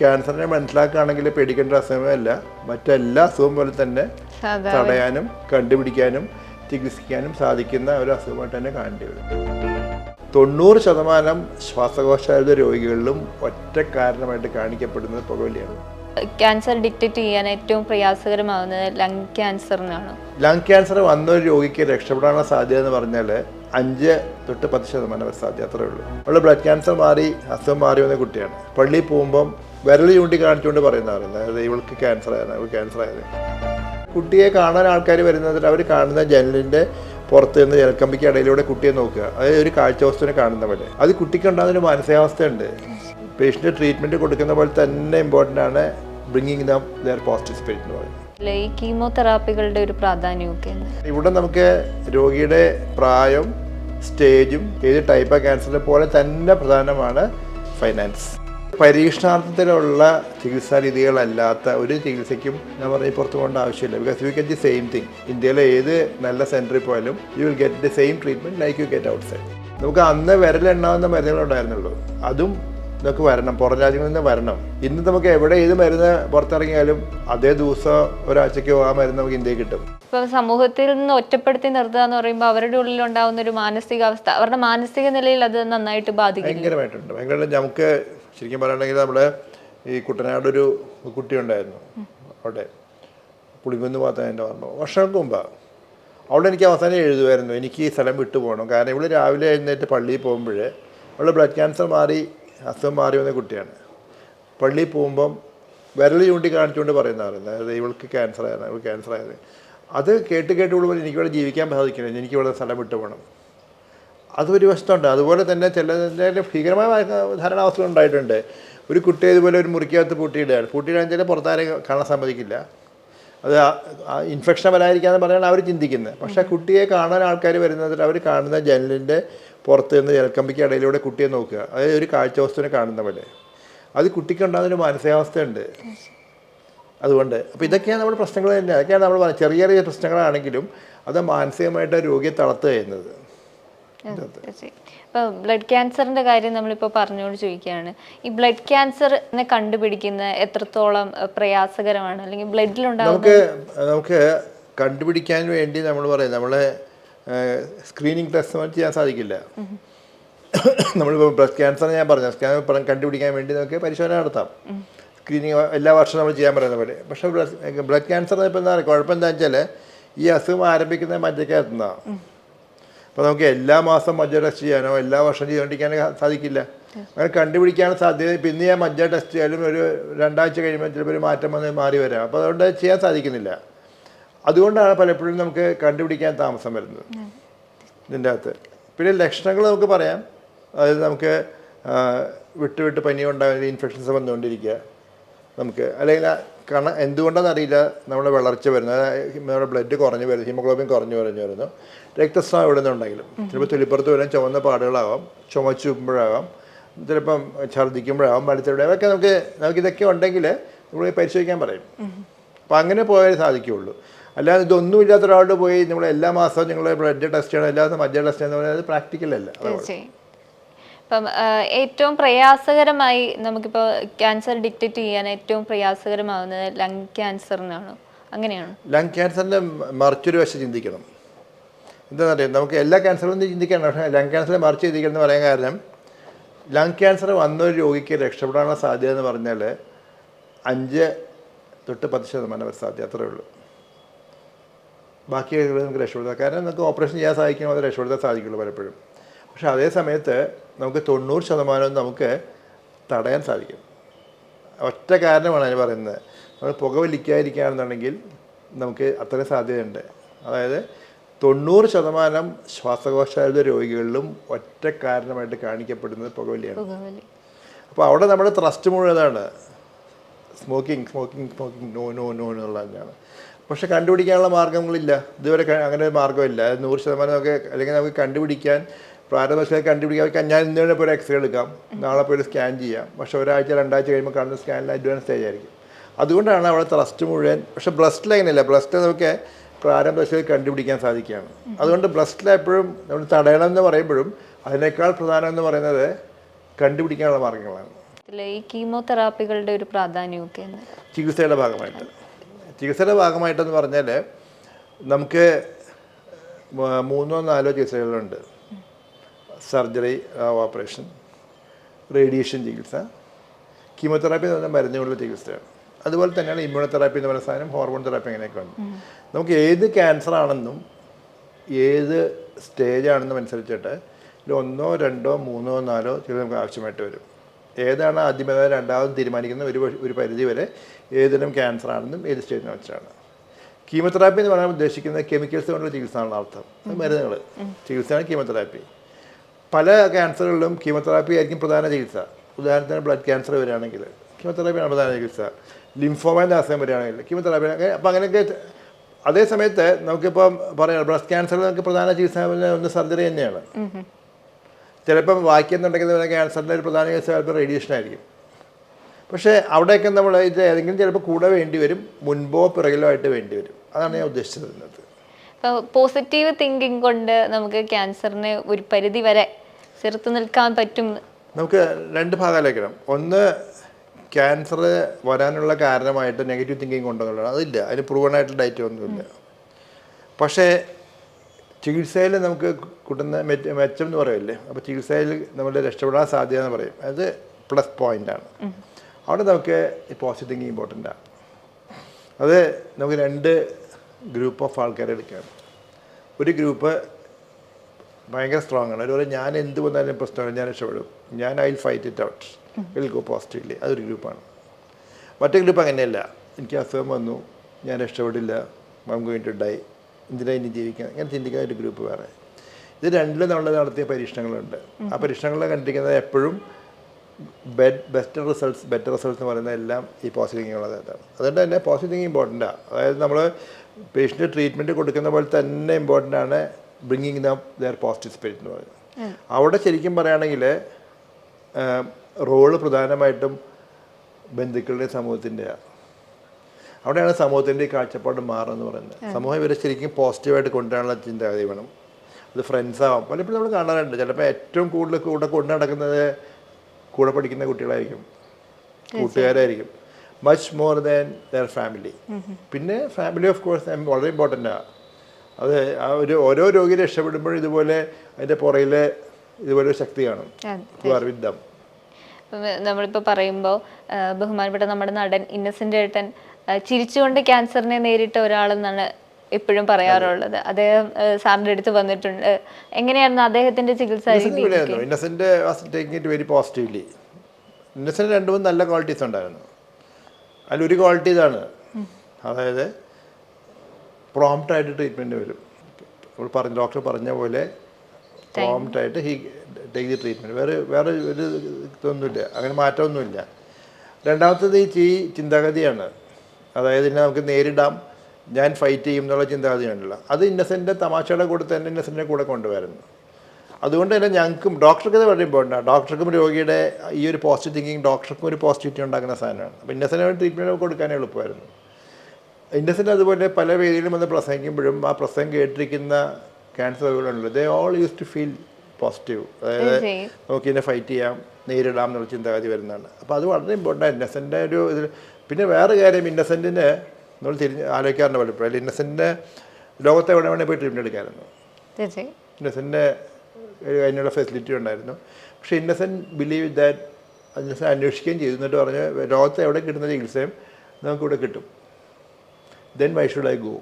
ക്യാൻസറിനെ മനസ്സിലാക്കുകയാണെങ്കിൽ പേടിക്കേണ്ട അസുഖമല്ല മറ്റെല്ലാ അസുഖം പോലെ തന്നെ തടയാനും കണ്ടുപിടിക്കാനും ചികിത്സിക്കാനും സാധിക്കുന്ന ഒരു അസുഖമായിട്ട് തന്നെ കാണേണ്ടി വരും. തൊണ്ണൂറ് ശതമാനം ശ്വാസകോശായുധ രോഗികളിലും ഒറ്റ കാരണമായിട്ട് കാണിക്കപ്പെടുന്നത് പുകവലിയാണ്. ക്യാൻസർ ഡിറ്റക്ട് ചെയ്യാൻ ഏറ്റവും പ്രയാസകരമാവുന്നത് ലങ് ക്യാൻസറിനാണ് ലങ് ക്യാൻസർ വന്ന ഒരു രോഗിക്ക് രക്ഷപ്പെടാനുള്ള സാധ്യത എന്ന് പറഞ്ഞാൽ അഞ്ച് തൊട്ട് പത്ത് ശതമാനം സാധ്യത അത്രേ ഉള്ളൂ. അവളുടെ ബ്ലഡ് ക്യാൻസർ മാറി അസുഖം മാറി വന്ന കുട്ടിയാണ്. പള്ളിയിൽ പോകുമ്പം വിരൽ ചൂണ്ടി കാണിച്ചുകൊണ്ട് പറയുന്ന പറയുന്നത് അതായത് ഇവൾക്ക് ക്യാൻസർ ആയിരുന്നു ഇവൾക്ക് ക്യാൻസർ ആയത്. കുട്ടിയെ കാണാൻ ആൾക്കാർ വരുന്നതിൽ അവർ കാണുന്ന ജനലിന്റെ പുറത്ത് നിന്ന് ജലക്കമ്പിക്ക് ഇടയിലൂടെ കുട്ടിയെ നോക്കുക. അതായത് ഒരു കാഴ്ച വസ്തുവിനെ കാണുന്ന പോലെ. അത് കുട്ടിക്ക് ഉണ്ടാകുന്ന ഒരു മാനസികാവസ്ഥയുണ്ട്. പേഷ്യന്റ് ട്രീറ്റ്മെന്റ് കൊടുക്കുന്ന പോലെ തന്നെ ഇമ്പോർട്ടന്റ് ആണ് bringing them their positive spirit എന്ന് പറയുന്നത്. ഈ കീമോതെറാപ്പികളുടെ ഒരു പ്രാധാന്യമൊക്കെ? ഇവിടെ നമുക്ക് രോഗിയുടെ പ്രായം സ്റ്റേജും ഏത് ടൈപ്പ് ഓഫ് ക്യാൻസറിനെ പോലെ തന്നെ പ്രധാനമാണ് ഫൈനാൻസ് പരീക്ഷണാർത്ഥത്തിലുള്ള ചികിത്സാ രീതികളല്ലാത്ത ഒരു ചികിത്സയ്ക്കും ഞാൻ പറഞ്ഞ പുറത്തു പോകേണ്ട ആവശ്യമില്ല. Because you get the same thing ഇന്ത്യയിലെ ഏത് നല്ല സെന്ററിൽ പോയാലും you will get the same treatment like you get outside നമുക്ക് അന്ന് വിരലെണ്ണാവുന്ന മരുന്നുകളുണ്ടായിരുന്നുള്ളൂ അതും ഇതൊക്കെ വരണം. പുറം രാജ്യങ്ങളിൽ നിന്ന് വരണം. ഇന്ന് നമുക്ക് എവിടെ ഏത് മരുന്ന് പുറത്തിറങ്ങിയാലും അതേ ദിവസം ഒരാഴ്ചയ്ക്കോ ആ മരുന്ന് നമുക്ക് ഇന്ത്യയിൽ കിട്ടും. ഇപ്പം സമൂഹത്തിൽ നിന്ന് ഒറ്റപ്പെടുത്തി നിർത്തുക എന്ന് പറയുമ്പോൾ അവരുടെ ഉള്ളിൽ ഉണ്ടാകുന്ന ഒരു മാനസികാവസ്ഥ അവരുടെ മാനസിക നിലയിൽ അത് നന്നായിട്ട് ബാധിക്കും ഭയങ്കരമായിട്ടുണ്ട്. ഭയങ്കര നമുക്ക് ശരിക്കും പറയുകയാണെങ്കിൽ നമ്മുടെ ഈ കുട്ടനാടൊരു കുട്ടി ഉണ്ടായിരുന്നു അവിടെ പുളിങ്കുന്ന് മാത്രം എന്റെ പറഞ്ഞു വർഷങ്ങൾക്ക് മുമ്പാണ് അവിടെ എനിക്ക് അവസാനം എഴുതുമായിരുന്നു എനിക്ക് ഈ സ്ഥലം വിട്ടു പോകണം. കാരണം ഇവിടെ രാവിലെ എഴുന്നേറ്റ് പള്ളിയിൽ പോകുമ്പോൾ അവൾ ബ്ലഡ് ക്യാൻസർ മാറി അസുഖം മാറി വന്ന കുട്ടിയാണ്. പള്ളിയിൽ പോകുമ്പം വിരൽ ചൂണ്ടി കാണിച്ചുകൊണ്ട് പറയുന്ന പറയുന്നത് അതായത് ഇവൾക്ക് ക്യാൻസർ ആയിരുന്നു ഇവൾ ക്യാൻസർ അത് കേട്ട് കേട്ട് വിടുമ്പോൾ എനിക്കിവിടെ ജീവിക്കാൻ സാധിക്കില്ല എനിക്കിവിടെ സ്ഥലം വിട്ടു പോകണം. അതൊരു വശത്തുണ്ട്. അതുപോലെ തന്നെ ചില ഭീകരമായ ധാരണാവസ്ഥകൾ ഉണ്ടായിട്ടുണ്ട്. ഒരു കുട്ടി ഇതുപോലെ ഒരു മുറിക്കകത്ത് പൂട്ടിയിടുകയാണ്. പൂട്ടിയിടാൻ ചില പുറത്താരെ കാണാൻ സമ്മതിക്കില്ല. അത് ഇൻഫെക്ഷൻ വരാതിരിക്കാന്ന് പറഞ്ഞാണ് അവർ ചിന്തിക്കുന്നത്. പക്ഷേ കുട്ടിയെ കാണാൻ ആൾക്കാർ വരുന്നതിൽ അവർ കാണുന്ന ജനലിന്റെ പുറത്ത് നിന്ന് ജലക്കമ്പിക്ക് ഇടയിലൂടെ കുട്ടിയെ നോക്കുക. അതായത് ഒരു കാഴ്ച വസ്തുവിനെ കാണുന്ന പോലെ. അത് കുട്ടിക്ക് ഉണ്ടാകുന്ന ഒരു മാനസികാവസ്ഥയുണ്ട്. അതുകൊണ്ട് അപ്പോൾ ഇതൊക്കെയാണ് നമ്മുടെ പ്രശ്നങ്ങൾ തന്നെ. അതൊക്കെയാണ് നമ്മൾ ചെറിയ ചെറിയ പ്രശ്നങ്ങളാണെങ്കിലും അത് മാനസികമായിട്ട് രോഗിയെ തളർത്തുക ഇപ്പൊ ബ്ലഡ് ക്യാൻസറിന്റെ കാര്യം നമ്മളിപ്പോൾ പറഞ്ഞുകൊണ്ട് ചോദിക്കുകയാണ്. ഈ ബ്ലഡ് ക്യാൻസറിനെ കണ്ടുപിടിക്കുന്ന എത്രത്തോളം പ്രയാസകരമാണ്? അല്ലെങ്കിൽ ബ്ലഡിൽ നമുക്ക് നമുക്ക് കണ്ടുപിടിക്കാൻ വേണ്ടി നമ്മൾ പറയാം. നമ്മളെ സ്ക്രീനിങ് ടെസ്റ്റ് ചെയ്യാൻ സാധിക്കില്ല. നമ്മളിപ്പോൾ ബ്ലഡ് ക്യാൻസർ ഞാൻ പറഞ്ഞു. സ്കാൻ കണ്ടുപിടിക്കാൻ വേണ്ടി നമുക്ക് പരിശോധന നടത്താം. സ്ക്രീനിങ് എല്ലാ വർഷവും നമ്മൾ ചെയ്യാൻ പറയുന്ന പോലെ. പക്ഷേ ബ്ലഡ് ക്യാൻസർ ഇപ്പോൾ എന്താ പറയുക? കുഴപ്പം എന്താ വെച്ചാൽ ഈ അസുഖം ആരംഭിക്കുന്നത് മജ്ജക്കകത്തു നിന്നാണ് അപ്പോൾ നമുക്ക് എല്ലാ മാസം മജ്ജ ടെസ്റ്റ് ചെയ്യാനോ എല്ലാ വർഷം ചെയ്തുകൊണ്ടിരിക്കാനോ സാധിക്കില്ല. അങ്ങനെ കണ്ടുപിടിക്കാൻ സാധ്യത പിന്നെ ഞാൻ മജ്ജ ടെസ്റ്റ് ചെയ്യാലും ഒരു രണ്ടാഴ്ച കഴിയുമ്പോൾ ചിലപ്പോൾ ഒരു മാറ്റം വന്ന് മാറി വരാം. അപ്പോൾ അതുകൊണ്ട് ചെയ്യാൻ സാധിക്കുന്നില്ല. അതുകൊണ്ടാണ് പലപ്പോഴും നമുക്ക് കണ്ടുപിടിക്കാൻ താമസം വരുന്നത്. ഇതിന്റെ അകത്ത്. പിന്നെ ലക്ഷണങ്ങൾ നമുക്ക് പറയാം. അതായത് നമുക്ക് വിട്ട് വിട്ട് പനി ഉണ്ടാകുന്ന ഇൻഫെക്ഷൻസ് വന്നുകൊണ്ടിരിക്കുക. നമുക്ക് അല്ലെങ്കിൽ കണ എന്തുകൊണ്ടാണെന്ന് അറിയില്ല. നമ്മുടെ വളർച്ച വരുന്നത്. നമ്മുടെ ബ്ലഡ് കുറഞ്ഞു വരുന്നു. ഹീമോഗ്ലോബിൻ കുറഞ്ഞു കുറഞ്ഞു വരുന്നു. രക്തസ്രാവം എവിടെ നിന്നുണ്ടെങ്കിലും ചിലപ്പോൾ തൊലിപ്പുറത്ത് വരാൻ ചുവന്ന പാടുകളാവാം ചുമച്ചുമ്പോഴാകാം ചിലപ്പം ഛർദ്ദിക്കുമ്പോഴാവാം മടുത്തവിടെ അതൊക്കെ നമുക്ക് നമുക്ക് ഇതൊക്കെ ഉണ്ടെങ്കിൽ നമ്മൾ പരിശോധിക്കാൻ പറയും. അപ്പം അങ്ങനെ പോയാലേ സാധിക്കുകയുള്ളൂ. അല്ലാതെ ഇതൊന്നുമില്ലാത്ത ഒരാളോട് പോയി നമ്മൾ എല്ലാ മാസവും നിങ്ങൾ ബ്ലഡ് ടെസ്റ്റ് ചെയ്യണം അല്ലാതെ മജ്ജ ടെസ്റ്റ് ചെയ്യണം പറയുന്നത് പ്രാക്ടിക്കൽ അല്ല. ഇപ്പം ഏറ്റവും പ്രയാസകരമായി നമുക്കിപ്പോൾ ക്യാൻസർ ഡിറ്റക്ട് ചെയ്യാൻ ഏറ്റവും പ്രയാസകരമാവുന്നത് ലങ് ക്യാൻസറിനാണോ? അങ്ങനെയാണോ? ലങ് ക്യാൻസറിന്റെ മറിച്ചൊരു വശം ചിന്തിക്കണം. എന്താണെന്ന് അറിയാം? നമുക്ക് എല്ലാ ക്യാൻസറും ചിന്തിക്കണം. പക്ഷേ ലങ് ക്യാൻസർ മറിച്ച് ചിന്തിക്കണം എന്ന് പറയാൻ കാരണം ലങ് ക്യാൻസർ വന്ന ഒരു രോഗിക്ക് രക്ഷപ്പെടാനുള്ള സാധ്യത എന്ന് പറഞ്ഞാൽ അഞ്ച് തൊട്ട് പത്ത് ശതമാനം വരെ സാധ്യത അത്രയേ ഉള്ളൂ. ബാക്കി നമുക്ക് രക്ഷപ്പെടുത്താം. കാരണം നമുക്ക് ഓപ്പറേഷൻ ചെയ്യാൻ സാധിക്കുമ്പോൾ അത് രക്ഷപ്പെടുത്താൻ സാധിക്കുള്ളൂ പലപ്പോഴും. പക്ഷേ അതേ സമയത്ത് നമുക്ക് തൊണ്ണൂറ് ശതമാനവും നമുക്ക് തടയാൻ സാധിക്കും. ഒറ്റ കാരണമാണ് അതിന് പറയുന്നത്. നമ്മൾ പുക വലിക്കാതിരിക്കുകയാണെന്നുണ്ടെങ്കിൽ നമുക്ക് അത്രയും സാധ്യതയുണ്ട്. അതായത് തൊണ്ണൂറ് ശതമാനം ശ്വാസകോശായുധ രോഗികളിലും ഒറ്റ കാരണമായിട്ട് കാണിക്കപ്പെടുന്നത് പുകവലിയാണ്. പുകവലി. അപ്പോൾ അവിടെ നമ്മുടെ thrust മുഴുവനാണ് smoking smoking smoking no no no എന്നുള്ള തന്നെയാണ്. പക്ഷെ കണ്ടുപിടിക്കാനുള്ള മാർഗങ്ങളില്ല. ഇതുവരെ അങ്ങനെ ഒരു മാർഗമില്ല. അത് നൂറ് ശതമാനം ഒക്കെ അല്ലെങ്കിൽ നമുക്ക് കണ്ടുപിടിക്കാൻ പ്രാരംഭശാലം കണ്ടുപിടിക്കാൻ ഞാൻ ഇന്ന് തന്നെ ഇപ്പോൾ ഒരു എക്സ്റേ എടുക്കാം. നാളെ പോയി സ്കാൻ ചെയ്യാം. പക്ഷെ ഒരാഴ്ച രണ്ടാഴ്ച കഴിയുമ്പോൾ കാണുന്ന സ്കാനിൽ അഡ്വാൻസ് സ്റ്റേജ് ആയിരിക്കും. അതുകൊണ്ടാണ് അവിടെ ത്രസ്റ്റ് മുഴുവൻ പക്ഷെ ബ്രസ്റ്റിൽ അങ്ങനെയല്ല ബ്രസ്റ്റ് നമുക്ക് പ്രാരംഭശാലം കണ്ടുപിടിക്കാൻ സാധിക്കുകയാണ്. അതുകൊണ്ട് ബ്രസ്റ്റിൽ എപ്പോഴും നമ്മൾ തടയണം എന്ന് പറയുമ്പോഴും അതിനേക്കാൾ പ്രധാനം എന്ന് പറയുന്നത് കണ്ടുപിടിക്കാനുള്ള മാർഗങ്ങളാണ്. ഈ കീമോതെറാപ്പികളുടെ ഒരു പ്രാധാന്യമൊക്കെ ചികിത്സയുടെ ഭാഗമായിട്ട്. ചികിത്സയുടെ ഭാഗമായിട്ടെന്ന് പറഞ്ഞാൽ നമുക്ക് മൂന്നോ നാലോ ചികിത്സകളുണ്ട്. സർജറി ഓപ്പറേഷൻ റേഡിയേഷൻ ചികിത്സ കീമോതെറാപ്പി എന്ന് പറഞ്ഞാൽ മരുന്നുകളുടെ ചികിത്സയാണ്. അതുപോലെ തന്നെയാണ് ഇമ്മ്യൂണോതെറാപ്പി എന്ന് പറയുന്ന സാധനം ഹോർമോൺ തെറാപ്പി അങ്ങനെയൊക്കെ ഉണ്ട് നമുക്ക് ഏത് ക്യാൻസർ ആണെന്നും ഏത് സ്റ്റേജ് ആണെന്നും അനുസരിച്ചിട്ട് ഇതിൽ ഒന്നോ രണ്ടോ മൂന്നോ നാലോ ചില നമുക്ക് ആവശ്യമായിട്ട് വരും. ഏതാണ് ആദ്യമേ രണ്ടാമതും തീരുമാനിക്കുന്ന ഒരു ഒരു പരിധി വരെ ഏതിനും ക്യാൻസർ ആണെന്നും ഏത് സ്റ്റേജിനെ വെച്ചാണ്. കീമോതെറാപ്പി എന്ന് പറയാൻ ഉദ്ദേശിക്കുന്നത് കെമിക്കൽസ് കൊണ്ടുള്ള ചികിത്സ ആണെന്ന് അർത്ഥം മരുന്നുകൾ ചികിത്സയാണ് കീമോതെറാപ്പി പല ക്യാൻസറുകളിലും കീമോതെറാപ്പി ആയിരിക്കും പ്രധാന ചികിത്സ. ഉദാഹരണത്തിന് ബ്ലഡ് ക്യാൻസർ വരികയാണെങ്കിൽ കീമോതെറാപ്പിയാണ് പ്രധാന ചികിത്സ. ലിംഫോമേന്റെ അസുഖം വരികയാണെങ്കിൽ കീമോതെറാപ്പി അപ്പം അങ്ങനെയൊക്കെ അതേ സമയത്ത് നമുക്കിപ്പം പറയാം ബ്രസ്റ്റ് ക്യാൻസർ നമുക്ക് പ്രധാന ചികിത്സ ഒന്ന് സർജറി തന്നെയാണ്. ചിലപ്പം വായിക്കുന്നുണ്ടെങ്കിൽ ക്യാൻസറിന്റെ ഒരു പ്രധാന ചികിത്സ ചിലപ്പോൾ റേഡിയേഷൻ ആയിരിക്കും. പക്ഷേ അവിടെയൊക്കെ നമ്മൾ ഇത് ഏതെങ്കിലും ചിലപ്പോൾ കൂടെ വേണ്ടി വരും മുൻപോ പിറകിലോ ആയിട്ട് വേണ്ടി വരും. അതാണ് ഞാൻ ഉദ്ദേശിച്ചത് പോസിറ്റീവ് തിങ്കിങ് കൊണ്ട് നമുക്ക് ക്യാൻസറിനെ ഒരു പരിധി വരെ ചെറുത്ത് നിൽക്കാൻ പറ്റും. നമുക്ക് രണ്ട് ഭാഗമാലേക്കണം ഒന്ന് ക്യാൻസർ വരാനുള്ള കാരണമായിട്ട് നെഗറ്റീവ് തിങ്കിങ് കൊണ്ടുവന്നുള്ളത് അതില്ല. അതിന് പ്രൂവൺ ആയിട്ടുള്ള ഡയറ്റ് ഒന്നുമില്ല പക്ഷേ ചികിത്സയിൽ നമുക്ക് കിട്ടുന്ന മെച്ച- എന്ന് പറയില്ലേ? അപ്പോൾ ചികിത്സയിൽ നമ്മൾ രക്ഷപ്പെടാൻ സാധ്യത എന്ന് പറയും. അത് പ്ലസ് പോയിന്റാണ് അവിടെ നമുക്ക് പോസിറ്റീവ് തിങ്കിങ് ഇമ്പോർട്ടന്റ് ആണ്. അത് നമുക്ക് രണ്ട് ഗ്രൂപ്പ് ഓഫ് ആൾക്കാരെ എടുക്കാം. ഒരു ഗ്രൂപ്പ് ഭയങ്കര സ്ട്രോങ് ആണ്. അതുപോലെ ഞാൻ എന്ത് വന്നാലും പ്രശ്നമില്ല. ഞാൻ രക്ഷപ്പെടും. ഞാൻ I fight it out will go positively അതൊരു ഗ്രൂപ്പാണ് മറ്റേ ഗ്രൂപ്പ് അങ്ങനെയല്ല. എനിക്ക് അസുഖം വന്നു. ഞാൻ രക്ഷപ്പെടില്ല. ഐം ഗോയിങ് ടു ഡൈ എന്തിനാ ഇനി ജീവിക്കാൻ? ഇങ്ങനെ ചിന്തിക്കുന്ന ഒരു ഗ്രൂപ്പ് വേറെ. ഇത് രണ്ടിലും നമ്മൾ നടത്തിയ പരീക്ഷണങ്ങളുണ്ട്. ആ പരീക്ഷണങ്ങൾ കണ്ടിരിക്കുന്നത് എപ്പോഴും bed best results better results എന്ന് പറയുന്നത് എല്ലാം ഈ പോസിറ്റീവ് ഉള്ളതായിട്ടാണ് അതുകൊണ്ട് തന്നെ പോസിറ്റീവ് ഇമ്പോർട്ടന്റാണ് അതായത് നമ്മൾ പേഷ്യന്റ് ട്രീറ്റ്മെന്റ് കൊടുക്കുന്ന പോലെ തന്നെ ഇമ്പോർട്ടന്റ് ആണ് bringing the their positive spirit എന്ന് പറയുന്നത്. അവിടെ ശരിക്കും പറയുകയാണെങ്കിൽ റോൾ പ്രധാനമായിട്ടും ബന്ധുക്കളുടെ സമൂഹത്തിന്റെയാണ്. അവിടെയാണ് സമൂഹത്തിന്റെ ഈ കാഴ്ചപ്പാട് മാറുന്നത് പറയുന്നത്. സമൂഹം ഇവരെ ശരിക്കും പോസിറ്റീവായിട്ട് കൊണ്ടുവരാനുള്ള ചിന്താഗതി വേണം. അത് ഫ്രണ്ട്സാവാം. പലപ്പോഴും നമ്മൾ കാണാറുണ്ട്. ചിലപ്പോൾ ഏറ്റവും കൂടുതൽ കൂടെ കൊണ്ടു നടക്കുന്നത് കൂടെ പഠിക്കുന്ന കുട്ടികളായിരിക്കും. കൂട്ടുകാരായിരിക്കും. Much more than their family പിന്നെ ഫാമിലി ഓഫ് കോഴ്സ് വളരെ ഇമ്പോർട്ടന്റ് ആണ് അത് ആ ഒരു ഓരോ രോഗി രക്ഷപ്പെടുമ്പോഴും ഇതുപോലെ അതിന്റെ പുറയിൽ ഇതുപോലെ ശക്തി കാണും. അതെ. നമ്മളിപ്പോൾ പറയുമ്പോൾ ബഹുമാനപ്പെട്ട നമ്മുടെ നടൻ ഇന്നസെന്റ് ഏട്ടൻ ചിരിച്ചുകൊണ്ട് ക്യാൻസറിനെ നേരിട്ട ഒരാളെന്നാണ് എപ്പോഴും പറയാറുള്ളത്. അദ്ദേഹം സാറിന്റെ സാറിന്റെ അടുത്ത് വന്നിട്ടുണ്ട്. എങ്ങനെയായിരുന്നു അദ്ദേഹത്തിന്റെ ചികിത്സ Innocent taking it very positively Innocent രണ്ടു മൂന്ന് നല്ല ക്വാളിറ്റീസ് ഉണ്ടായിരുന്നു. അതിലൊരു ക്വാളിറ്റി ഇതാണ്. അതായത് പ്രോംപ്റ്റ് ആയിട്ട് ട്രീറ്റ്മെന്റ് വരും. നമ്മൾ പറഞ്ഞ ഡോക്ടർ പറഞ്ഞ പോലെ പ്രോംപ്റ്റ് ആയിട്ട് ഹി ടേക്ക് ദി ട്രീറ്റ്മെന്റ് വേറെ വേറെ ഒരു ഇതൊന്നുമില്ല. അങ്ങനെ മാറ്റമൊന്നുമില്ല. രണ്ടാമത്തത് ഈ ഈ ചിന്താഗതിയാണ്. അതായത് ഇതിനെ നമുക്ക് നേരിടാം. ഞാൻ ഫൈറ്റ് ചെയ്യും എന്നുള്ള ചിന്താഗതിയാണല്ലോ. അത് ഇന്നസെന്റെ തമാശയുടെ കൂടെ തന്നെ ഇന്നസെന്റെ കൂടെ കൊണ്ടുവരുന്നു. അതുകൊണ്ട് തന്നെ ഞങ്ങൾക്കും ഡോക്ടർക്ക് ഇത് വളരെ ഇമ്പോർട്ടന്റ് ആണ്. ഡോക്ടർക്കും രോഗിയുടെ ഈ ഒരു പോസിറ്റീവ് തിങ്കിങ് ഡോക്ടർക്കും ഒരു പോസിറ്റിവിറ്റി ഉണ്ടാക്കുന്ന സാധനമാണ്. അപ്പോൾ ഇന്നസെന്റ് ട്രീറ്റ്മെന്റ് കൊടുക്കാൻ എളുപ്പമായിരുന്നു. ഇന്നസെന്റ് അതുപോലെ പല വേദിയിലും വന്ന് പ്രസംഗിക്കുമ്പോഴും ആ പ്രസംഗം കേട്ടിരിക്കുന്ന cancer രോഗികളുണ്ടല്ലോ they all used to feel positive അതായത് തീർച്ചയായും. നമുക്ക് ഇതിനെ ഫൈറ്റ് ചെയ്യാം നേരിടാം എന്നുള്ള ചിന്താഗതി വരുന്നതാണ്. അപ്പോൾ അത് വളരെ ഇമ്പോർട്ടന്റ് ഇന്നസെന്റെ ഒരു ഇതിൽ പിന്നെ വേറെ കാര്യം ഇന്നസെന്റിന് നമ്മൾ തിരിഞ്ഞ് ആലോചിക്കാറുണ്ട് പലപ്പോഴും. അതിൽ ലോകത്തെ എവിടെ വേണേൽ പോയി ട്രീറ്റ്മെന്റ് എടുക്കാമായിരുന്നു. ഇന്നസെന്റെ അതിനുള്ള ഫെസിലിറ്റി ഉണ്ടായിരുന്നു. പക്ഷേ ഇന്നസെന്റ് ബിലീവ് ദാറ്റ് അതിനെ അന്വേഷിക്കുകയും ചെയ്തു. എന്നിട്ട് പറഞ്ഞ് ലോകത്തെ എവിടെ കിട്ടുന്ന ചികിത്സയും നമുക്കിവിടെ കിട്ടും. Then why should I go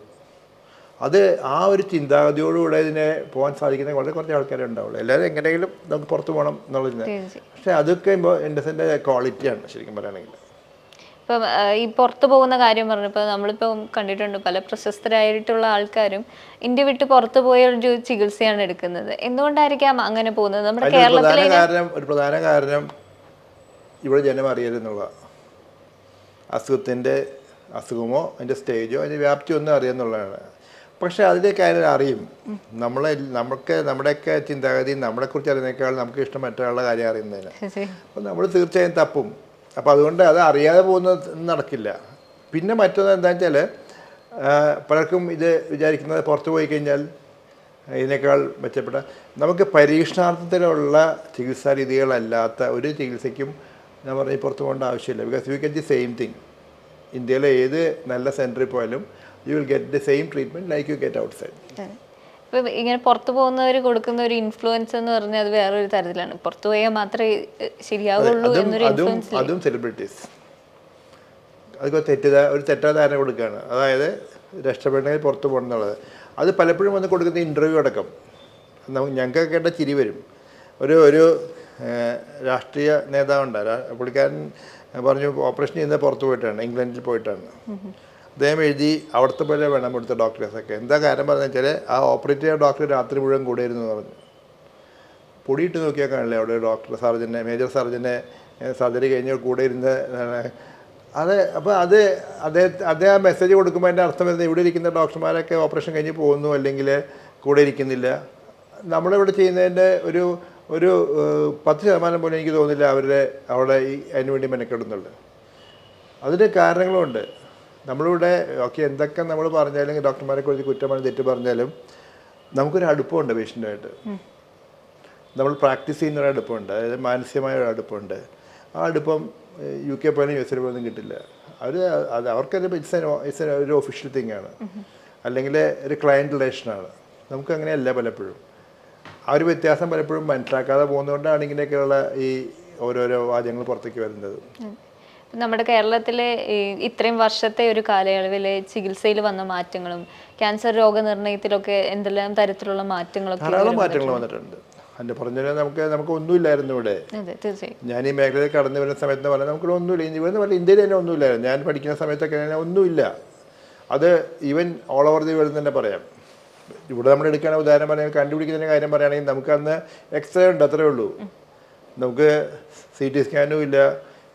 അത് ആ ഒരു ചിന്താഗതിയോടുകൂടെ ഇതിനെ പോകാൻ സാധിക്കുന്ന വളരെ കുറച്ച് ആൾക്കാരെ ഉണ്ടാവുള്ളൂ. എല്ലാവരും എങ്ങനെയെങ്കിലും നമുക്ക് പുറത്തു പോകണം എന്നുള്ളതിന്. പക്ഷേ അതൊക്കെ ഇപ്പോൾ ഇന്നസെന്റെ ക്വാളിറ്റിയാണ് ശരിക്കും പറയുകയാണെങ്കിൽ. ഇപ്പം ഈ പുറത്തു പോകുന്ന കാര്യം പറഞ്ഞപ്പോൾ നമ്മളിപ്പം കണ്ടിട്ടുണ്ട് പല പ്രശസ്തരായിട്ടുള്ള ആൾക്കാരും ഇന്ത്യ വിട്ട് പുറത്തു പോയ ഒരു ചികിത്സയാണ് എടുക്കുന്നത്. എന്തുകൊണ്ടായിരിക്കാം അങ്ങനെ പോകുന്നത്? നമ്മുടെ കേരളത്തിലെ കാരണം ഒരു പ്രധാന കാരണം ഇവിടെ ജനം അറിയരുന്നുള്ള അസുഖത്തിന്റെ അസുഖമോ അതിന്റെ സ്റ്റേജോ അതിന്റെ വ്യാപ്തി ഒന്നും അറിയാന്നുള്ളതാണ് പക്ഷേ അതിന്റെ കാര്യം അറിയും. നമ്മളെ നമുക്ക് നമ്മുടെയൊക്കെ ചിന്താഗതി നമ്മളെക്കുറിച്ച് അറിയുന്നേക്കാൾ നമുക്ക് ഇഷ്ടം മറ്റൊരാളുടെ കാര്യം അറിയുന്നതിന്. അപ്പം നമ്മൾ തീർച്ചയായും തപ്പും. അപ്പോൾ അതുകൊണ്ട് അത് അറിയാതെ പോകുന്നത് നടക്കില്ല. പിന്നെ മറ്റൊന്ന് എന്താണെന്ന് വെച്ചാൽ പലർക്കും ഇത് വിചാരിക്കുന്നത് പുറത്ത് പോയി കഴിഞ്ഞാൽ ഇതിനേക്കാൾ മെച്ചപ്പെട്ട നമുക്ക് പരീക്ഷണാർത്ഥത്തിലുള്ള ചികിത്സാ രീതികളല്ലാത്ത ഒരു ചികിത്സയ്ക്കും ഞാൻ പറഞ്ഞു പുറത്തു പോകേണ്ട ആവശ്യമില്ല. Because you get the same thing ഇന്ത്യയിലെ ഏത് നല്ല സെന്ററിൽ പോയാലും you will get the same treatment like you get outside ഇപ്പൊ ഇങ്ങനെ പുറത്തു പോകുന്നവർ കൊടുക്കുന്ന ഒരു ഇൻഫ്ലുവൻസ് എന്ന് പറഞ്ഞാൽ അത് വേറൊരു തരത്തിലാണ്. പുറത്തു പോയാൽ മാത്രമേ ശരിയാവുള്ളൂ എന്നൊരു ഇൻഫ്ലുവൻസ് അതും സെലിബ്രിറ്റീസ് അതൊക്കെ തെറ്റിദ്ധാ ഒരു തെറ്റായ ധാരണ കൊടുക്കുകയാണ്. അതായത് രക്ഷപ്പെടണമെങ്കിൽ പുറത്ത് പോകണം എന്നുള്ളത് അത് പലപ്പോഴും വന്ന് കൊടുക്കുന്ന ഇന്റർവ്യൂ അടക്കം. നമുക്ക് ഞങ്ങൾക്കൊക്കെ കേട്ട ചിരി വരും. ഒരു ഒരു രാഷ്ട്രീയ നേതാവുണ്ട്. പുള്ളിക്കാരൻ പറഞ്ഞു ഓപ്പറേഷൻ ചെയ്യുന്നത് പുറത്ത് പോയിട്ടാണ് ഇംഗ്ലണ്ടിൽ പോയിട്ടാണ്. അദ്ദേഹം എഴുതി അവിടുത്തെ പോലെ വേണം ഇവിടുത്തെ ഡോക്ടേഴ്സൊക്കെ എന്താ കാര്യം പറഞ്ഞു വെച്ചാൽ ആ ഓപ്പറേറ്റ് ചെയ്യാൻ ഡോക്ടർ രാത്രി മുഴുവൻ കൂടെ ഇരുന്നു പറഞ്ഞു. പൊടിയിട്ട് നോക്കിയാൽ കാണില്ലേ അവിടെ ഡോക്ടർ സർജനെ മേജർ സർജനെ സർജറി കഴിഞ്ഞ് കൂടെ ഇരുന്ന് അതെ അപ്പോൾ അത് അദ്ദേഹം അദ്ദേഹം ആ മെസ്സേജ് കൊടുക്കുമ്പോൾ അതിന്റെ അർത്ഥം വരുന്നത് ഇവിടെ ഇരിക്കുന്ന ഡോക്ടർമാരൊക്കെ ഓപ്പറേഷൻ കഴിഞ്ഞ് പോകുന്നു അല്ലെങ്കിൽ കൂടെ ഇരിക്കുന്നില്ല. നമ്മളിവിടെ ചെയ്യുന്നതിന്റെ ഒരു ഒരു പത്ത് ശതമാനം പോലും എനിക്ക് തോന്നുന്നില്ല അവരുടെ അവിടെ ഈ അതിനുവേണ്ടി മെനക്കെടുന്നുണ്ട്. അതിന് കാരണങ്ങളുണ്ട്. നമ്മളിവിടെ ഓക്കെ എന്തൊക്കെ നമ്മൾ പറഞ്ഞാലും ഡോക്ടർമാരെ കുറിച്ച് കുറ്റമാണ് തെറ്റ് പറഞ്ഞാലും നമുക്കൊരു അടുപ്പമുണ്ട് പേഷ്യന്റായിട്ട്. നമ്മൾ പ്രാക്ടീസ് ചെയ്യുന്ന ഒരു അടുപ്പമുണ്ട്. അതായത് മാനസികമായ ഒരു അടുപ്പമുണ്ട്. ആ അടുപ്പം യു കെ പോലും യു എസ് പോലും കിട്ടില്ല. അവർ അത് അവർക്കൊരു ഇറ്റ്സ് ഇറ്റ്സ് ഒരു ഒഫീഷ്യൽ തിങ് ആണ്. അല്ലെങ്കിൽ ഒരു ക്ലയന്റ് റിലേഷനാണ് നമുക്ക് അങ്ങനെയല്ല പലപ്പോഴും. ആ ഒരു വ്യത്യാസം പലപ്പോഴും മനസ്സിലാക്കാതെ പോകുന്നതുകൊണ്ടാണ് ഇങ്ങനെയൊക്കെയുള്ള ഈ ഓരോരോ വാദ്യങ്ങൾ പുറത്തേക്ക് വരുന്നത്. നമ്മുടെ കേരളത്തിലെ ഇത്രയും വർഷത്തെ ഒരു കാലയളവിലെ ചികിത്സയിൽ വന്ന മാറ്റങ്ങളും ക്യാൻസർ രോഗനിർണയത്തിലൊക്കെ എന്തെല്ലാം തരത്തിലുള്ള മാറ്റങ്ങളൊക്കെ ധാരാളം മാറ്റങ്ങൾ വന്നിട്ടുണ്ട്? അതിന്റെ പറഞ്ഞാൽ നമുക്ക് നമുക്ക് ഒന്നുമില്ലായിരുന്നു ഇവിടെ. ഞാൻ ഈ മേഖലയിൽ കടന്നു വരുന്ന സമയത്ത് പറഞ്ഞാൽ നമുക്ക് ഒന്നുമില്ല. ഇവിടെ പറഞ്ഞാൽ ഇന്ത്യയിൽ തന്നെ ഒന്നുമില്ലായിരുന്നു. ഞാൻ പഠിക്കുന്ന സമയത്തൊക്കെ തന്നെ ഒന്നുമില്ല. അത് even all over the world തന്നെ പറയാം. ഇവിടെ നമ്മൾ എടുക്കാൻ ഉദാഹരണം പറയാൻ കണ്ടുപിടിക്കുന്ന കാര്യം പറയുകയാണെങ്കിൽ നമുക്ക് അന്ന് എക്സ്റേ ഉണ്ട് അത്രേ ഉള്ളൂ. നമുക്ക് സി ടി സ്കാനും ഇല്ല.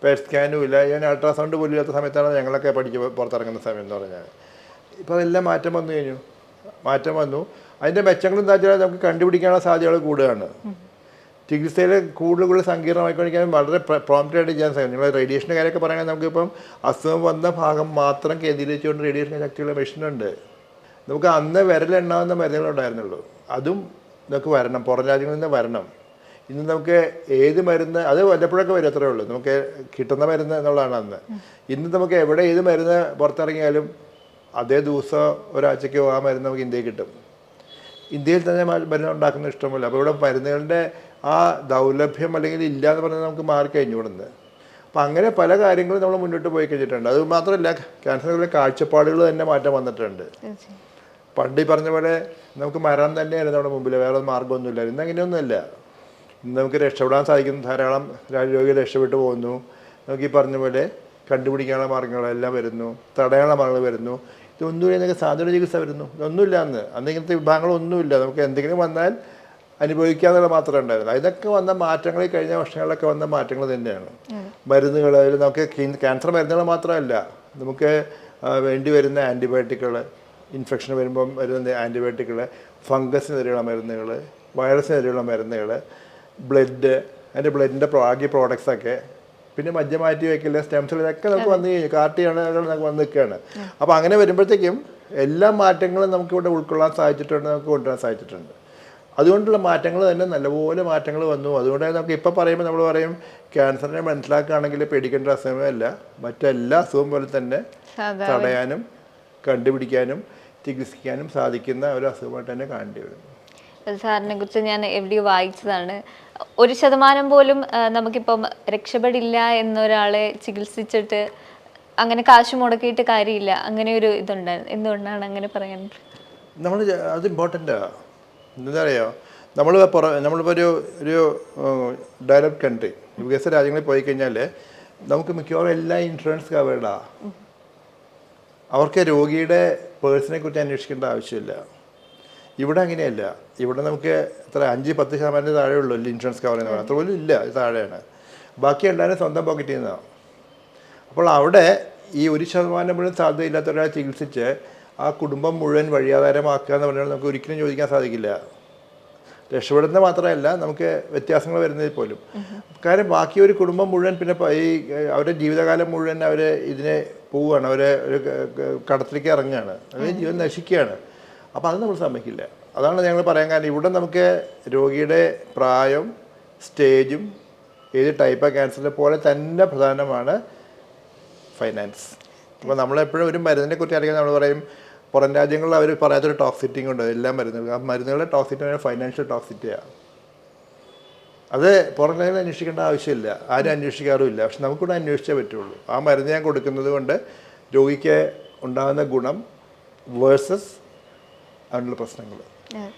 പെറ്റ് സ്കാനും ഇല്ല. ഞാൻ അൾട്രാസൗണ്ട് പോലും ഇല്ലാത്ത സമയത്താണ് ഞങ്ങളൊക്കെ പഠിച്ച് പുറത്തിറങ്ങുന്ന സമയം എന്ന് പറഞ്ഞാൽ ഇപ്പോൾ അതെല്ലാം മാറ്റം വന്നു കഴിഞ്ഞു. മാറ്റം വന്നു. അതിന്റെ മെച്ചങ്ങളും വെച്ചാൽ നമുക്ക് കണ്ടുപിടിക്കാനുള്ള സാധ്യതകൾ കൂടുകയാണ് ചികിത്സയിൽ കൂടുതൽ കൂടുതൽ സങ്കീർണമായിക്കൊണ്ടിരിക്കാൻ വളരെ പ്രോംപ്റ്റ് ആയിട്ട് ചെയ്യാൻ സാധിക്കും നിങ്ങൾ റേഡിയേഷന്റെ കാര്യമൊക്കെ പറയുകയാണെങ്കിൽ നമുക്കിപ്പം അസുഖം വന്ന ഭാഗം മാത്രം കേന്ദ്രീകരിച്ചുകൊണ്ട് റേഡിയേഷൻ ശക്തിയുള്ള മെഷീനുണ്ട് നമുക്ക് അന്ന് വിരലെണ്ണാവുന്ന മരുന്നുകളുണ്ടായിരുന്നുള്ളൂ അതും നമുക്ക് വരണം. പുറം രാജ്യങ്ങളിൽ നിന്ന് വരണം. ഇന്ന് നമുക്ക് ഏത് മരുന്ന് അത് വല്ലപ്പോഴൊക്കെ വരും അത്രേ ഉള്ളൂ. നമുക്ക് കിട്ടുന്ന മരുന്ന് എന്നുള്ളതാണ് അന്ന്. ഇന്ന് നമുക്ക് എവിടെ ഏത് മരുന്ന് പുറത്തിറങ്ങിയാലും അതേ ദിവസം ഒരാഴ്ചയ്ക്കോ ആ മരുന്ന് നമുക്ക് ഇന്ത്യയിൽ കിട്ടും. ഇന്ത്യയിൽ തന്നെ മരുന്ന് ഉണ്ടാക്കുന്ന ഇഷ്ടമല്ല അപ്പോൾ ഇവിടെ മരുന്നുകളുടെ ആ ദൗർലഭ്യം അല്ലെങ്കിൽ ഇല്ല എന്ന് പറഞ്ഞാൽ നമുക്ക് മാറിക്കഴിഞ്ഞു ഇവിടുന്ന്. അപ്പം അങ്ങനെ പല കാര്യങ്ങളും നമ്മൾ മുന്നോട്ട് പോയി കഴിഞ്ഞിട്ടുണ്ട്. അത് മാത്രമല്ല ക്യാൻസറിലെ കാഴ്ചപ്പാടുകൾ തന്നെ മാറ്റം വന്നിട്ടുണ്ട്. പണ്ട് ഈ പറഞ്ഞ പോലെ നമുക്ക് മരണം തന്നെയായിരുന്നു നമ്മുടെ മുമ്പിൽ. വേറെ മാർഗമൊന്നുമില്ല ഇന്ന് അങ്ങനെയൊന്നുമല്ല. ഇന്ന് നമുക്ക് രക്ഷപ്പെടാൻ സാധിക്കുന്ന. ധാരാളം രോഗികൾ രക്ഷപ്പെട്ടു പോകുന്നു. നമുക്ക് ഈ പറഞ്ഞ പോലെ കണ്ടുപിടിക്കാനുള്ള മാർഗങ്ങളെല്ലാം വരുന്നു. തടയാനുള്ള മാർഗങ്ങൾ വരുന്നു. ഇതൊന്നുമില്ല എന്നൊക്കെ സാധാരണ ചികിത്സ വരുന്നു. ഇതൊന്നുമില്ല അന്ന്. അന്ന് ഇങ്ങനത്തെ വിഭാഗങ്ങളൊന്നുമില്ല നമുക്ക് എന്തെങ്കിലും വന്നാൽ അനുഭവിക്കാന്നുള്ള മാത്രമേ ഉണ്ടായിരുന്നു. ഇതൊക്കെ വന്ന മാറ്റങ്ങൾ കഴിഞ്ഞ വർഷങ്ങളിലൊക്കെ വന്ന മാറ്റങ്ങൾ തന്നെയാണ്. മരുന്നുകൾ അതിൽ നമുക്ക് ക്യാൻസർ മരുന്നുകൾ മാത്രമല്ല. നമുക്ക് വേണ്ടി വരുന്ന ആന്റിബയോട്ടിക്കുകൾ ഇൻഫെക്ഷൻ വരുമ്പം വരുന്ന ആന്റിബയോട്ടിക്കുകൾ ഫംഗസിനെതിരെയുള്ള മരുന്നുകൾ വൈറസിനെതിരെയുള്ള മരുന്നുകൾ ബ്ലഡ് അതിന്റെ ബ്ലഡിന്റെ ആകിയ പ്രോഡക്ട്സൊക്കെ പിന്നെ മജ്ജ മാറ്റി വയ്ക്കില്ല സ്റ്റെംസിൽ ഇതൊക്കെ നമുക്ക് വന്നു കഴിഞ്ഞു കാർട്ടിയാണ് നമുക്ക് വന്ന് നിൽക്കുകയാണ്. അപ്പോൾ അങ്ങനെ വരുമ്പോഴത്തേക്കും എല്ലാ മാറ്റങ്ങളും നമുക്കിവിടെ ഉൾക്കൊള്ളാൻ സാധിച്ചിട്ടുണ്ട് നമുക്ക് കൊണ്ടുവരാൻ സാധിച്ചിട്ടുണ്ട്. അതുകൊണ്ടുള്ള മാറ്റങ്ങൾ തന്നെ നല്ലപോലെ മാറ്റങ്ങൾ വന്നു. അതുകൊണ്ട് നമുക്ക് ഇപ്പോൾ പറയുമ്പോൾ നമ്മൾ പറയും ക്യാൻസറിനെ മനസ്സിലാക്കുകയാണെങ്കിൽ പേടിക്കേണ്ട അസുഖമല്ല മറ്റെല്ലാ അസുഖം പോലെ തന്നെ തടയാനും കണ്ടുപിടിക്കാനും ചികിത്സിക്കാനും സാധിക്കുന്ന ഒരു അസുഖമായിട്ട് തന്നെ കാണേണ്ടി വരും. സാറിനെ കുറിച്ച് ഞാൻ എവിടെയോ വായിച്ചതാണ്. ഒരു ശതമാനം പോലും നമുക്കിപ്പം രക്ഷപ്പെടില്ല എന്നൊരാളെ ചികിത്സിച്ചിട്ട് അങ്ങനെ കാശ് മുടക്കിയിട്ട് കാര്യമില്ല. അങ്ങനെ ഒരു ഇതുണ്ടായിരുന്നു എന്തുകൊണ്ടാണ് അങ്ങനെ പറയാൻ നമ്മൾ അത് ഇമ്പോർട്ടന്റാണ് എന്താ നമ്മൾ പുറ നമ്മളിപ്പോൾ ഒരു ഒരു ഡെവലപ്ഡ് കൺട്രി വികസിത രാജ്യങ്ങളിൽ പോയി കഴിഞ്ഞാൽ നമുക്ക് മിക്കവാറും എല്ലാ ഇൻഷുറൻസ് കവേർഡാണ് അവർക്ക് രോഗിയുടെ പേഴ്സണെ കുറിച്ച് അന്വേഷിക്കേണ്ട ആവശ്യമില്ല. ഇവിടെ അങ്ങനെയല്ല. ഇവിടെ നമുക്ക് എത്ര അഞ്ച് പത്ത് ശതമാനത്തിന് താഴെ ഉള്ളൂ ഇൻഷുറൻസ് കവർ എന്ന് പറയുന്നത്. അത്ര പോലും ഇല്ല താഴെയാണ്. ബാക്കി എല്ലാവരും സ്വന്തം പോക്കറ്റിൽ നിന്നാണ്. അപ്പോൾ അവിടെ ഈ ഒരു ശതമാനം മുഴുവൻ സാധ്യതയില്ലാത്ത ഒരാൾ ചികിത്സിച്ച് ആ കുടുംബം മുഴുവൻ വഴിയാധാരമാക്കുക എന്ന് പറഞ്ഞാൽ നമുക്ക് ഒരിക്കലും ചോദിക്കാൻ സാധിക്കില്ല. രക്ഷപ്പെടുന്ന മാത്രമല്ല നമുക്ക് വ്യത്യാസങ്ങൾ വരുന്നതിൽ പോലും. കാരണം ബാക്കി ഒരു കുടുംബം മുഴുവൻ പിന്നെ ഈ അവരുടെ ജീവിതകാലം മുഴുവൻ അവർ ഇതിനെ പോവുകയാണ്. അവരെ ഒരു കടത്തിലേക്ക് ഇറങ്ങുകയാണ്. അവർ ജീവൻ നശിക്കുകയാണ്. അപ്പോൾ അത് നമ്മൾ സമ്മതിക്കില്ല. അതാണ് ഞങ്ങൾ പറയാൻ കാരണം. ഇവിടെ നമുക്ക് രോഗിയുടെ പ്രായം സ്റ്റേജും ഏത് ടൈപ്പ് ഓഫ് ക്യാൻസറിനെ പോലെ തന്നെ പ്രധാനമാണ് ഫൈനാൻസ് അപ്പോൾ നമ്മളെപ്പോഴും ഒരു മരുന്നിനെ കുറിച്ച് അറിയാൻ നമ്മൾ പറയും പുറം രാജ്യങ്ങളിൽ അവർ പറയാത്തൊരു ടോക്സിറ്റിങ് ഉണ്ട്. എല്ലാ മരുന്നുകളും. ആ മരുന്നുകളുടെ ടോക്സിറ്റി ഫൈനാൻഷ്യൽ ടോക്സിറ്റിയാണ് അത് പുറം രാജ്യങ്ങൾ അന്വേഷിക്കേണ്ട ആവശ്യമില്ല. ആരും അന്വേഷിക്കാറുമില്ല. പക്ഷെ നമുക്കിവിടെ അന്വേഷിച്ചേ പറ്റുള്ളൂ. ആ മരുന്ന് ഞാൻ കൊടുക്കുന്നത് കൊണ്ട് രോഗിക്ക് ഉണ്ടാകുന്ന ഗുണം വേഴ്സസ് അതിനുള്ള പ്രശ്നങ്ങൾ.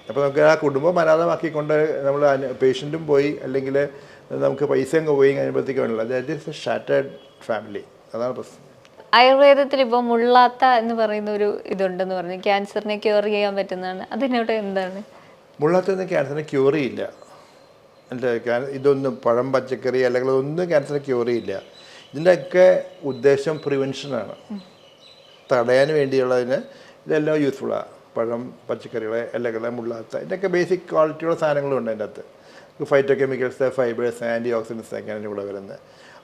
അപ്പോൾ നമുക്ക് ആ കുടുംബം അനാഥമാക്കിക്കൊണ്ട് നമ്മൾ പേഷ്യന്റും പോയി അല്ലെങ്കിൽ നമുക്ക് പൈസ അങ്ങ് പോയി കഴിയുമ്പോഴത്തേക്ക് വേണമല്ലോ. ദാറ്റ് എ ഷാറ്റേഡ് ഫാമിലി അതാണ് പ്രശ്നം. ആയുർവേദത്തിൽ ഇപ്പോൾ മുള്ളാത്ത എന്ന് പറയുന്ന ഒരു ഇതുണ്ടെന്ന് പറഞ്ഞു. ക്യാൻസറിനെ ക്യൂർ ചെയ്യാൻ പറ്റുന്നതാണ്. അതിനോട് എന്താണ്? മുള്ളാത്തന്ന് ക്യാൻസറിനെ ക്യൂർ ചെയ്യില്ല അല്ല ഇതൊന്നും പഴം പച്ചക്കറി അല്ലെങ്കിൽ ഒന്നും ക്യാൻസറിനെ ക്യൂർ ചെയ്യില്ല ഇതിന്റെയൊക്കെ ഉദ്ദേശം പ്രിവെൻഷനാണ് തടയാൻ വേണ്ടിയുള്ളതിന് ഇതെല്ലാം യൂസ്ഫുള്ളാണ് പഴം പച്ചക്കറികൾ ഇലകൾ മുള്ളാത്ത ഇതിന്റെയൊക്കെ ബേസിക് ക്വാളിറ്റിയുള്ള സാധനങ്ങളും ഉണ്ട് അതിന്റെ അകത്ത്. Phytochemicals fibres antioxidants ഒക്കെയാണ് അതിന്റെ കൂടെ വരുന്നത്.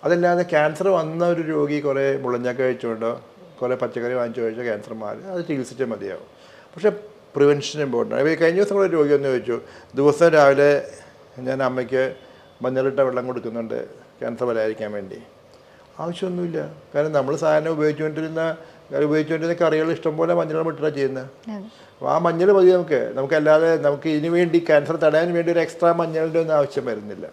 അതല്ലാതെ ക്യാൻസർ വന്ന ഒരു രോഗി കുറേ മുളഞ്ഞക്ക കഴിച്ചുകൊണ്ടോ കുറേ പച്ചക്കറി വാങ്ങിച്ചു കഴിച്ചോ ക്യാൻസർ മാറി അത് ചികിത്സിച്ചാൽ മതിയാവും. പക്ഷേ പ്രിവെൻഷൻ ഇമ്പോർട്ടന്റ് ആണ് കഴിഞ്ഞ ദിവസം കൂടെ രോഗി ഒന്ന് ചോദിച്ചു ദിവസം രാവിലെ ഞാൻ അമ്മയ്ക്ക് മഞ്ഞളിട്ട വെള്ളം കൊടുക്കുന്നുണ്ട് ക്യാൻസർ വരാതിരിക്കാൻ വേണ്ടി. ആവശ്യമൊന്നുമില്ല. കാരണം നമ്മൾ സാധനം ഉപയോഗിച്ചുകൊണ്ടിരുന്ന ഉപയോഗിച്ചുകൊണ്ടിരുന്ന കറികൾ ഇഷ്ടംപോലെ മഞ്ഞൾ ഇട്ടിട്ടാണ് ചെയ്യുന്നത് അപ്പോൾ ആ മഞ്ഞൾ മതി നമുക്ക്. നമുക്കല്ലാതെ നമുക്ക് ഇതിനു വേണ്ടി ക്യാൻസർ തടയാൻ വേണ്ടി ഒരു എക്സ്ട്രാ മഞ്ഞളിന്റെ ഒന്നും ആവശ്യം വരുന്നില്ല.